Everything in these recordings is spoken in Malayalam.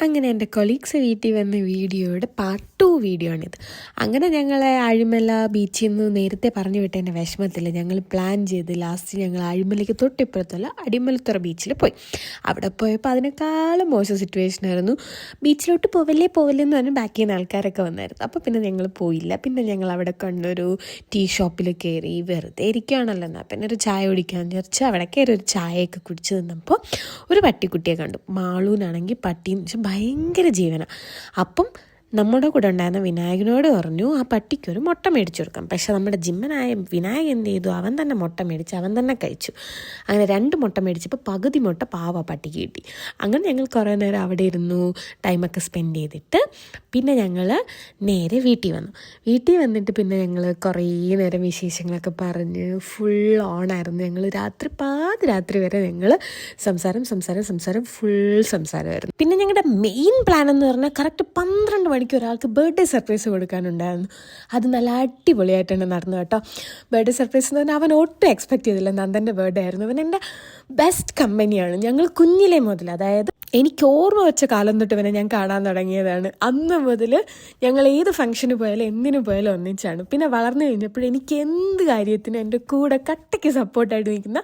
അങ്ങനെ എന്റെ കൊളീഗ്സ് വീട്ടിൽ വന്ന വീഡിയോയുടെ പാർട്ട് ടു വീഡിയോ ആണിത്. അങ്ങനെ ഞങ്ങളെ അഴിമല ബീച്ചിൽ നിന്ന് നേരത്തെ പറഞ്ഞു വിട്ട എന്റെ വിഷമത്തിൽ ഞങ്ങൾ പ്ലാൻ ചെയ്ത് ലാസ്റ്റ് ഞങ്ങൾ അഴിമലയ്ക്ക് തൊട്ടിപ്പുറത്തുള്ള അടിമലത്തുറ ബീച്ചിൽ പോയി. അവിടെ പോയപ്പോൾ അതിനേക്കാളും മോശം സിറ്റുവേഷൻ ആയിരുന്നു. ബീച്ചിലോട്ട് പോവല്ലേ പോവല്ലേ എന്ന് പറഞ്ഞ് ബാക്കിൽ നിന്ന് ആൾക്കാരൊക്കെ വന്നായിരുന്നു. അപ്പോൾ പിന്നെ ഞങ്ങൾ പോയില്ല. പിന്നെ ഞങ്ങൾ അവിടെ കണ്ടൊരു ടീ ഷോപ്പിൽ കയറി വെറുതെ ഇരിക്കുകയാണല്ലോ എന്നാൽ പിന്നെ ഒരു ചായ കുടിക്കാമെന്ന് വിചാരിച്ചു അവിടെ കയറി ഒരു ചായയൊക്കെ കുടിച്ച് നിന്നപ്പോൾ ഒരു പട്ടിക്കുട്ടിയെ കണ്ടു. മാളൂനാണെങ്കിൽ പട്ടി വെച്ചാൽ ഭയങ്കര ജീവനാണ് അപ്പം നമ്മുടെ കൂടെ ഉണ്ടായിരുന്ന വിനായകനോട് പറഞ്ഞു ആ പട്ടിക്കൊരു മുട്ട മേടിച്ചു കൊടുക്കാം. പക്ഷെ നമ്മുടെ ജിമ്മനായ വിനായകൻ എന്ത് ചെയ്തു? അവൻ തന്നെ മുട്ട മേടിച്ച് അവൻ തന്നെ കഴിച്ചു. അങ്ങനെ രണ്ട് മുട്ട മേടിച്ചപ്പോൾ പകുതി മുട്ട പാവ പട്ടിക്ക് കിട്ടി. അങ്ങനെ ഞങ്ങൾ കുറേ നേരം അവിടെ ഇരുന്നു ടൈമൊക്കെ സ്പെൻഡ് ചെയ്തിട്ട് പിന്നെ ഞങ്ങൾ നേരെ വീട്ടിൽ വന്നു. വീട്ടിൽ വന്നിട്ട് പിന്നെ ഞങ്ങൾ കുറേ നേരം വിശേഷങ്ങളൊക്കെ പറഞ്ഞ് ഫുൾ ഓണായിരുന്നു ഞങ്ങൾ രാത്രി പാതിരാത്രി വരെ ഞങ്ങൾ സംസാരം സംസാരം സംസാരം ഫുൾ സംസാരമായിരുന്നു. പിന്നെ ഞങ്ങളുടെ മെയിൻ പ്ലാൻ എന്ന് പറഞ്ഞാൽ കറക്റ്റ് പന്ത്രണ്ട് മണിക്ക് ഒരാൾക്ക് ബർത്ത്ഡേ സർപ്രൈസ് കൊടുക്കാനുണ്ടായിരുന്നു. അത് നല്ല അടിപൊളിയായിട്ടാണ് നടന്നു കേട്ടോ. ബർത്ത്ഡേ സർപ്രൈസ് എന്ന് പറഞ്ഞാൽ അവൻ ഒട്ടും എക്സ്പെക്ട് ചെയ്തില്ല നന്ദന്റെ ബർത്ത്ഡേ ആയിരുന്നു. അവൻ എന്റെ ബെസ്റ്റ് കമ്പനിയാണ് ഞങ്ങൾ കുഞ്ഞിലെ മുതൽ അതായത് എനിക്ക് ഓർമ്മ വെച്ച കാലം തൊട്ട് ഇവനെ ഞാൻ കാണാൻ തുടങ്ങിയതാണ്. അന്ന് മുതൽ ഞങ്ങൾ ഏത് ഫംഗ്ഷന് പോയാലും എന്തിനു പോയാലും ഒന്നിച്ചാണ്. പിന്നെ വളർന്നു കഴിഞ്ഞപ്പോൾ എനിക്ക് എന്ത് കാര്യത്തിനും എന്റെ കൂടെ കട്ടയ്ക്ക് സപ്പോർട്ടായിട്ട് നിൽക്കുന്ന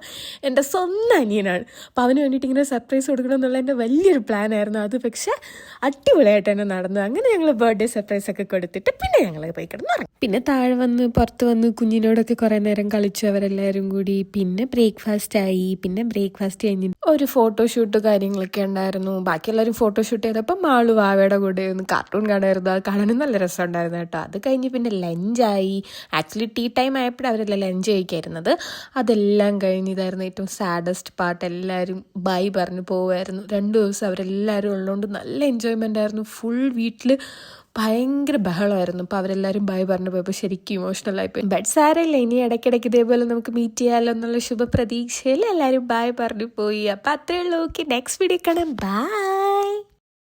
എന്റെ സ്വന്തം അനിയനാണ്. അപ്പോൾ അവന് വേണ്ടിയിട്ട് ഇങ്ങനെ സർപ്രൈസ് കൊടുക്കണം എന്നുള്ള എന്റെ വലിയൊരു പ്ലാനായിരുന്നു അത് പക്ഷേ അടിപൊളിയായിട്ട് തന്നെ നടന്നു. അങ്ങനെ ഞങ്ങൾ ബർത്ത്ഡേ സർപ്രൈസ് ഒക്കെ കൊടുത്തിട്ട് പിന്നെ ഞങ്ങൾ പോയി കിടന്നു പിന്നെ താഴെ വന്ന് പുറത്ത് വന്ന് കുഞ്ഞിനോടൊക്കെ കുറേ നേരം കളിച്ചു. അവരെല്ലാവരും കൂടി. പിന്നെ ബ്രേക്ക്ഫാസ്റ്റ് ആയി. പിന്നെ ബ്രേക്ക്ഫാസ്റ്റ് കഴിഞ്ഞ് ഒരു ഫോട്ടോഷൂട്ട് കാര്യങ്ങളൊക്കെ ഉണ്ടായിരുന്നു. ബാക്കി എല്ലാവരും ഫോട്ടോഷൂട്ട് ചെയ്തപ്പോൾ മാളു വാവയുടെ കൂടെ ഒന്ന് കാർട്ടൂൺ കാണായിരുന്നു. അത് കാണാനും നല്ല രസമുണ്ടായിരുന്നു കേട്ടോ. അത് കഴിഞ്ഞ് പിന്നെ ലഞ്ചായി ആക്ച്വലി ടീ ടൈം ആയപ്പോഴും അവരെല്ലാം ലഞ്ച് കഴിക്കായിരുന്നത്. അതെല്ലാം കഴിഞ്ഞ് ഇതായിരുന്നു ഏറ്റവും സാഡസ്റ്റ് പാർട്ട് എല്ലാവരും ബൈ പറഞ്ഞു പോവായിരുന്നു. രണ്ട് ദിവസം അവരെല്ലാവരും ഉള്ളതുകൊണ്ട് നല്ല എൻജോയ്മെന്റ് ആയിരുന്നു. ഫുൾ വീട്ടിൽ ഭയങ്കര ബഹളമായിരുന്നു. അപ്പോൾ അവരെല്ലാവരും ബൈ പറഞ്ഞു പോയപ്പോൾ ശരിക്കും ഇമോഷണൽ ആയിപ്പോയി ബട്ട് സാരമില്ല ഇനി ഇടയ്ക്കിടയ്ക്ക് ഇതേപോലെ നമുക്ക് മീറ്റ് ചെയ്യാമല്ലോ എന്നുള്ള ശുഭപ്രതീക്ഷയിൽ എല്ലാവരും ബൈ പറഞ്ഞു പോയി. അപ്പോൾ അത്രയേ ഉള്ളൂ. ഓക്കെ നെക്സ്റ്റ് വീഡിയോ കാണാം. ബൈ